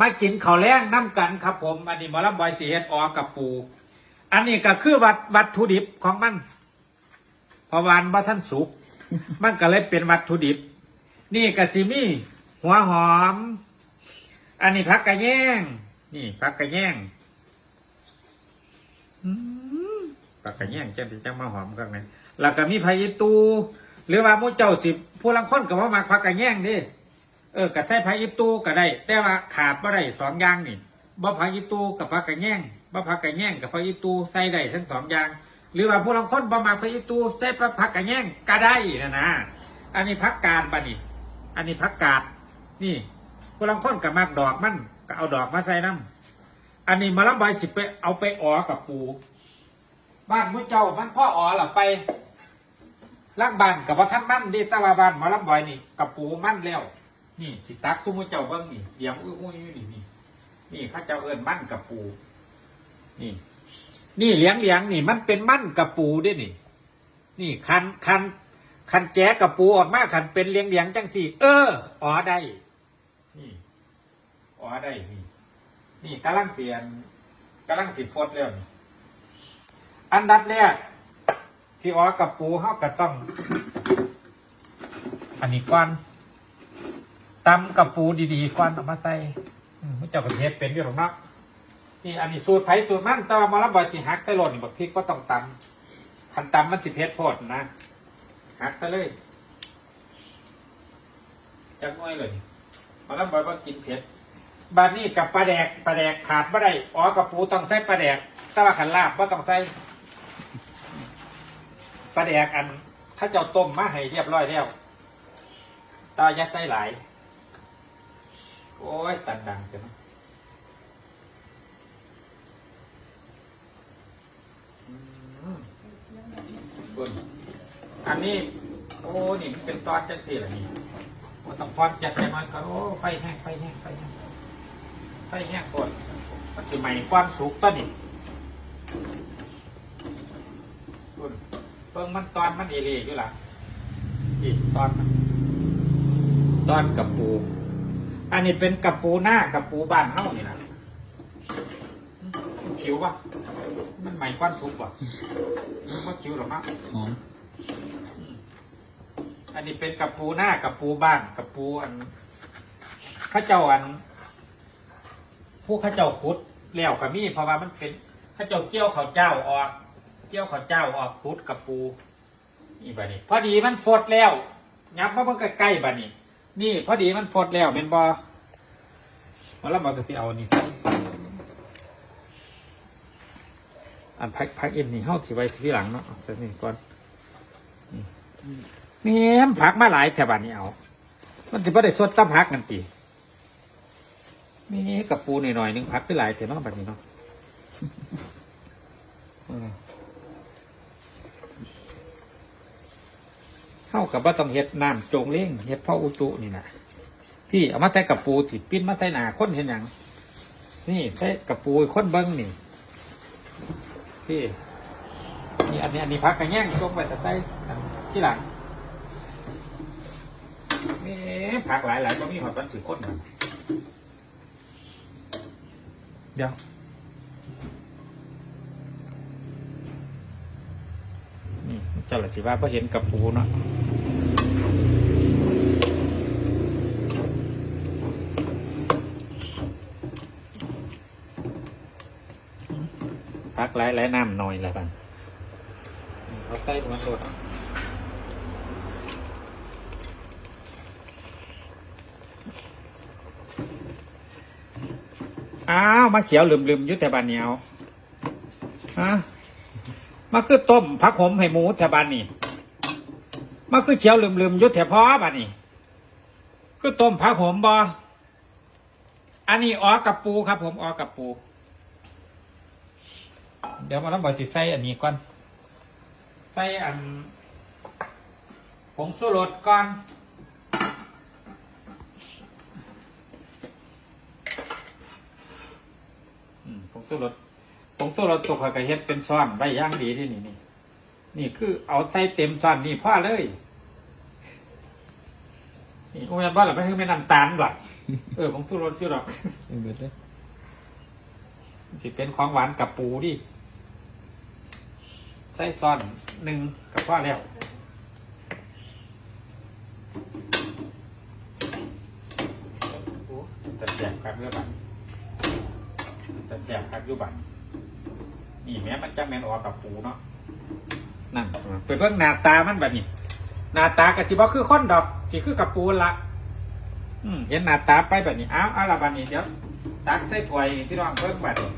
มากินข้าวแรงน้ำกันครับ ผม อันนี้หมอลำบอยสีเฮ็ดออกับปู อันนี้ก็คือวัตวัตถุดิบของมันเพราะวาอันว่าท่านสุก มันก็เลยเป็นวัตถุดิบ นี่กะซิมี่หัวหอม อันนี้ผักกระแยงนี่ผักกระแยงอืมผักกระแยงจังสิจังมาหอมกันไหมแล้วก็มีพายิตูหรือว่ามูเจ้าสิผู้ลังคนกับว่ามาผักกระแยงดิ เออกระใส่พายิตูก็ได้ แต่ว่าขาดบ่ได้สองอย่างนี่บ่พายิตูกับผักกระแยงบ่ผักกระแยงกับพายิตูใส่ได้ทั้งสองอย่าง หรือว่าผู้ลังคนบ่มาพายิตูใส่ผักกระแยงก็ได้นะนะอันนี้ผักกาดปะนี่ อันนี้ผักกาดนี่พลังคนกับมากดอกมันก็เอาดอกมาใส่น้ำอันนี้มะละใบสิไปเอาไปอ๋อกับปู บ้านมุ้เจ้ามันพ่ออ๋อหรอไปล่างบ้านกับว่าท่านมั่นดีตะวาบ้านมะละใบนี่กับปูมั่นแล้ว นี่สิตักซุ้มเจ้าเบิ้งนี่เดียงอุ้ยอุ้ยนี่นี่นี่ข้าเจ้าเอิญมั่นกับปู นี่ นี่เลี้ยงเลี้ยงนี่ มันเป็นมั่นกับปูด้วยนี่ นี่คันคันคันแก้กับปูออกมาคันเป็นเลี้ยงเลี้ยงจังสี่ เอออ๋อได้นี่อ๋อได้นี่นี่กำลังเปลี่ยนกำลังสิฟดแล้วนี่อันดับแรกที่อ๋อกับปูเขาก็ต้อง อันนี้ก้อน ตำกับปูดีๆก้อนเออกมาใส่อืมมันเจ้าก็เฮ็ดเป็นอยู่หรอกเนาะนี่อันนี้สูตรไผ่สูตรมันแต่ว่ามาแล้วบ่อยสิหักใส่โหลดนี่บักพริกก็ต้องตำคันตำมันสิเผ็ดโพดนะหักไปเลยจักหน้อยเลยมาแล้วบอกว่ากินเผ็ดบานนี้กับปลาแดกปลาแดกขาดไม่ได้อ๋อกับปูต้องใส่ปลาแดกแต่ว่าขันลาบว่าต้องใส่ปลาแดกอันถ้าเจ้าต้มมาให้เรียบร้อยแล้วตายัดใส่หลาย โอ้ย ตันดังจังอืมเบิ่งอันนี้ โอ้ นี่มันเป็นตอนจังสี่ละนี่มันต้องพอมจัดให้มันก็โอ้ไฟแห้งไฟแห้งไฟแห้งไฟแห้งก่อนมันสิใหม่ความสุกต้นนี่รุ่นเพิ่งมันตอนมันเอเล่อยู่ล่ะอีกตอนมันตอนกับปู อันนี้เป็นกับปูหน้ากับปูบ้านเฮ้านี่นะคิวปะมันใหม่ความสุกปะมันก็คิวหรอกมั้งหอมอันนี้เป็นกับปูหน้ากับปูบ้านกับปูอันเข้าเจ้าอัน ผู้เข้าเจ้าขุดแล้วกับมีเพราะว่ามันเป็นเข้าเจ้าเกี่ยวข้าวเจ้าออกเกี่ยวข้าวเจ้าออกขุดกับปูนี่บานี้พอดีมันฟดแล้วยับมาเพิ่งใกล้ๆบานี้ นี่พอดีมันฟดแล้วเป็นบอมาแล้วมาก็สิเอาอันนี้ใส่อันพักพักเอ็นนี่เฮาสิไว้ที่หลังเนาะเอาใส่นี่ก่อนแม่มผักมาหลายแถวบ้านนี้เอา มันจะไม่ได้สดตั้มผักกันตีม่กับปูหน่อยๆหนึงผักได้หลายแถวเนาะแบบนี้เนาะเออเข้า กับว่าต้องเฮ็ดน้ำโจงเล้งเฮ็ดพ่ออุตุนี่นะพี่เอามาใส่กับปูสิปิ้นมาใส่หนาค้นเห็นหยังนี่ใส่กับปูค้นเบิ้งนี่ พี่นี่อันนี้อันนี้พักกันแย่งจงไว้แต่ใส่ที่หลังนี่ผักหลายหลายก็มีหอดปันสิคนนเดี๋ยวนี่เจ้าหละสิว่าพอเห็นกับปูเนาะ พักหลายหลายๆน้ำหน่อยละกันเขาใส่มันโดดอ้าวมาเขียวลืมๆอยุทธบานเหนียวฮะมาคือต้มผักขมให้หมูแถวบานนี่มาคือเขียวลืมๆอยุทธพอบานนี่คือต้มผักขมบออันนี้ออกกับปูครับ ผมออกกับปู เดี๋ยวมาต้องบอกติดใส่อันนี้ก่อน ใส่อันผงสูรสก่อน อืมผงสู้รถผงสู้รถตกกระเฮ็ดเป็นซ้อนไว้อย่างดีที่นี่นี่ นี่คือเอาใส่เต็มซ้อนนี่พ่อเลย นี่โอ้ยบ้านหรือไม่คือไม่น้ำตาลหรอกเออผมสู้รถอยู่หรอกเอาเบิดเลยสิเป็นของหวานกับปูดิ ใส่ซ่อนหนึ่งกับพ่อแล้วโอ้แจกครับเรื่องบันแต่แจกครับยุบันนี่แม้มันจะแมนออกกับปูเนาะนั่นไปเบิ่งหน้าตามันแบบนี้หน้าตากะจิบ่คือค้นดอกจิคือกับปูละอืมเห็นหน้าตาไปแบบนี้อ้าวเอาละบันนี้เดี๋ยวตักใส่ถ้วยนี่พี่น้องเบิ่งบัดนี้